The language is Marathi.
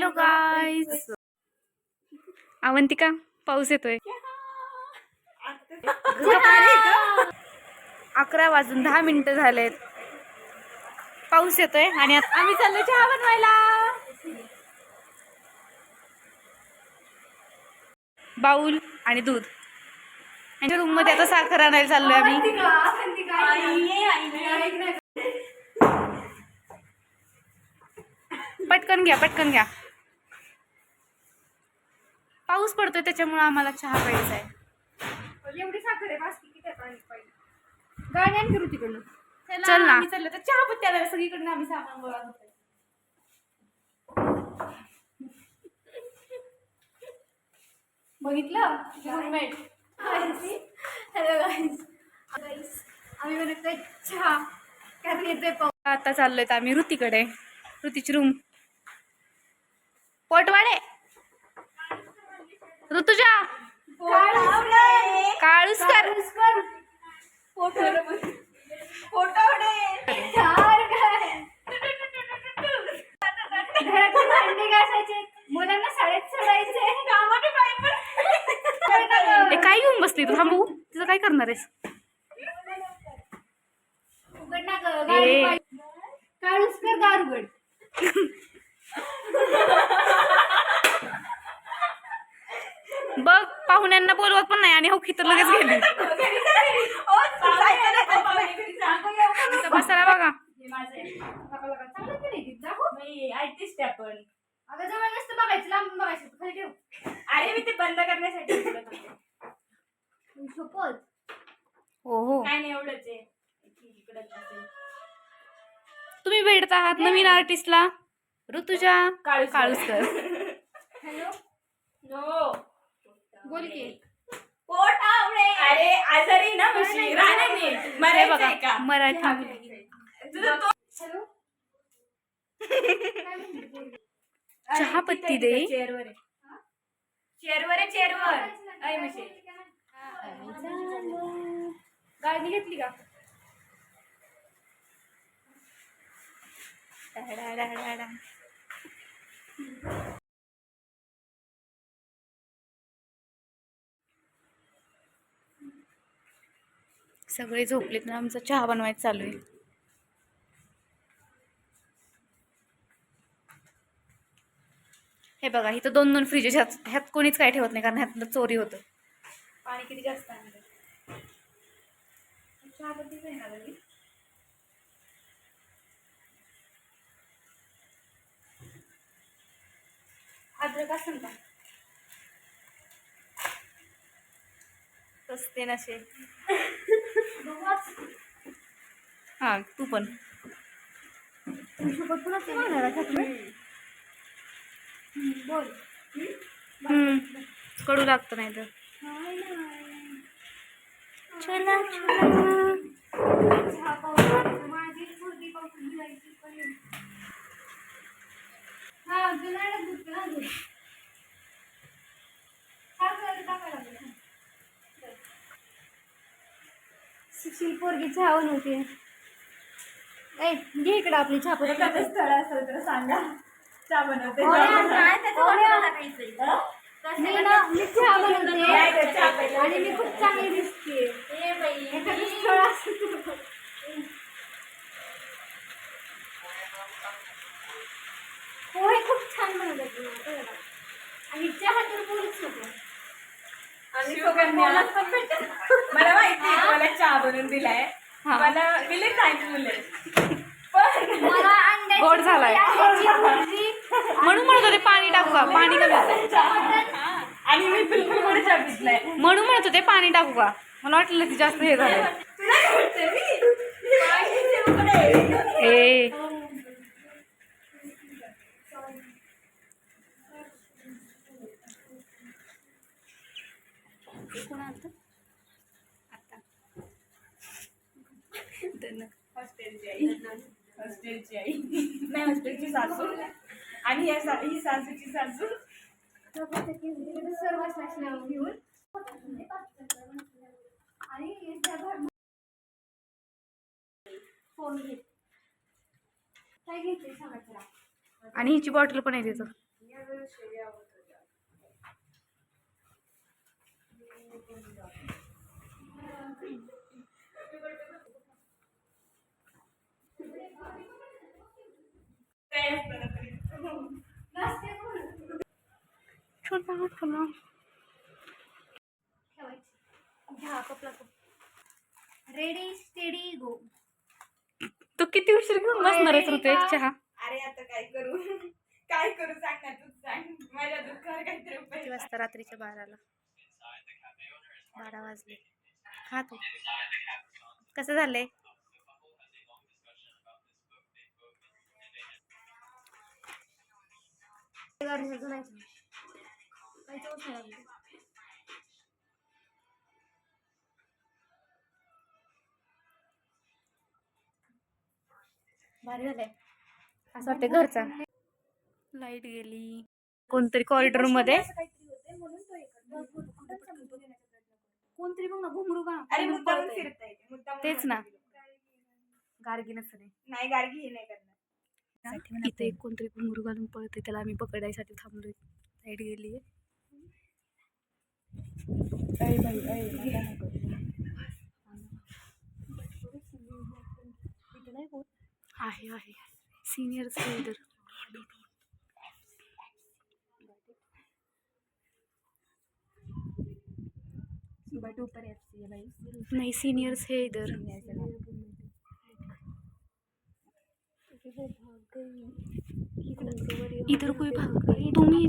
Hello guys. अवंतिका पाऊस येतोय. अकरा वाजून दहा मिनिटं झालेत. पाऊस येतोय आणि आम्ही चाललो चहा बनवायला. बाऊल आणि दूध. यांच्या रूममध्ये आता साखर आणायला चाललोय आम्ही. पटकन घ्या पटकन घ्या. पाऊस पडतोय त्याच्यामुळे आम्हाला चहा प्यायचा आहे. एवढी साखर आहे बास किती त्यात आणि पाहिजे गाडी आणि करू तिकडनं. चल ना. चाललो तर चहा पत्ती आला सगळीकडनं आम्ही सामान गोळा बघितलं? रूममेट हॅलो गाईस आम्ही बनवतोय चहा. कारण येतोय पाऊस. आता चाललोय आम्ही ऋतीकडे ऋतीची रूम पोटवाडे! ऋतुजा! काळूस कर मुलांना शाळेत सोडायचे. काय घेऊन बसली तू? थांबू. तिचं काय करणार आहेस? उघड ना गं, गाडी ए. पाहिजे. काढूस कर दार उघड बघ पाहुण्यांना बोलवत पण नाही आणि हो तर लगेच गेली. बसायला बघा. अगं जवळ नसतं बघायचं लांबून बघायचं खाली ठेव. अरे मी ते बंद करण्यासाठी हो हो. काय नाही एवढंच आहे. तुम्ही भेटत आहात नवीन आर्टिस्टला ऋतुजा काळूसकर. काळूसकर. हॅलो? नो. बोल की. पोट आवळे. अरे आजारी ना म्हशी राहणार नाही हे मरायचं बघा का? मराठी. तुझं तो- हॅलो चहा पत्ती दे. चेअरवर आहे. चेअरवर आहे चेअरवर. म्हशी. घेतली का? सगळे झोपलेत ना आमचा चहा बनवायचं चालू आहे. हे बघा इथं दोन दोन फ्रीज ह्यात ह्यात कोणीच काय ठेवत नाही कारण ह्यातलं चोरी होतं. पाणी किती जास्त आणलं? अद्रक असेल का? नसे हा तू पण. ते बोल हम्म. कडू लागतं नाही तर चला. चला सुशील पोरगी चहा बनवते ए घे इकडे आपली चहा. एखादं स्थळ असेल तर सांगा चहा बनवते हो त्याचं हो. हं? मी ना मी चहा बनवते चहा. आणि मी खूप चांगली दिसते ए बाई. एखादं स्थळ असेल तर. पोहे खूप छान बनवतात तुम्ही, कळलं का? आणि चहा तर बोलूच नको आणि सुकन्या. मला माहिती आहे मला चहा बनवून दिलाय हा. मला दिले पण मला अंड्याची गोड झालाय. अंड्याची भुर्जी म्हणून म्हणत होते पाणी टाकू का पाणी कमी. आणि मी बिलकुल गोड चहा पितलाय म्हणून म्हणत होते पाणी टाकू का मला वाटलं की जास्त हे झालं तुला काय वाटतं मी? पाणी ठेवलंय. ए कोण आलतं? आता. हॉस्टेलची आई हॉस्टेलची आई नाही हॉस्टेलची सासू आणि या सा- ही सासूची सासू सर्व नाव घेऊन आणि फोन घे काय घेते सांगायचं आणि हिची बॉटल पण आहे तिथं रेडी स्टेडी गो तू किती उशीर घेऊन बसणार आहेस ऋतू एक चहा. अरे आता काय करू? काय करू सांग ना तूच सांग. माझ्या दुःखावर काहीतरी वाजता रात्रीच्या बाराला. बारा वाजले. खा तू. कसं झालंय? भारी झालंय. असं वाटतं घरचा. लाइट गेली. कोणतरी कॉरिडॉरमध्ये? कोणतरी बघ ना घुमरू का अरे मुद्दाम फिरता येते मुद्दाम तेच ना. गार्गी नसते नाही गारगी हे नाही करणार. इथे एक कोणतरी घुंगरू घालून पळते त्याला आम्ही पकडायसाठी थांबलोय. लाइट गेली आहे आहे. सिनियर इधर बट ऊपर है भाई नहीं सीनियर्स है इधर इधर कोई भाग गई तुम ही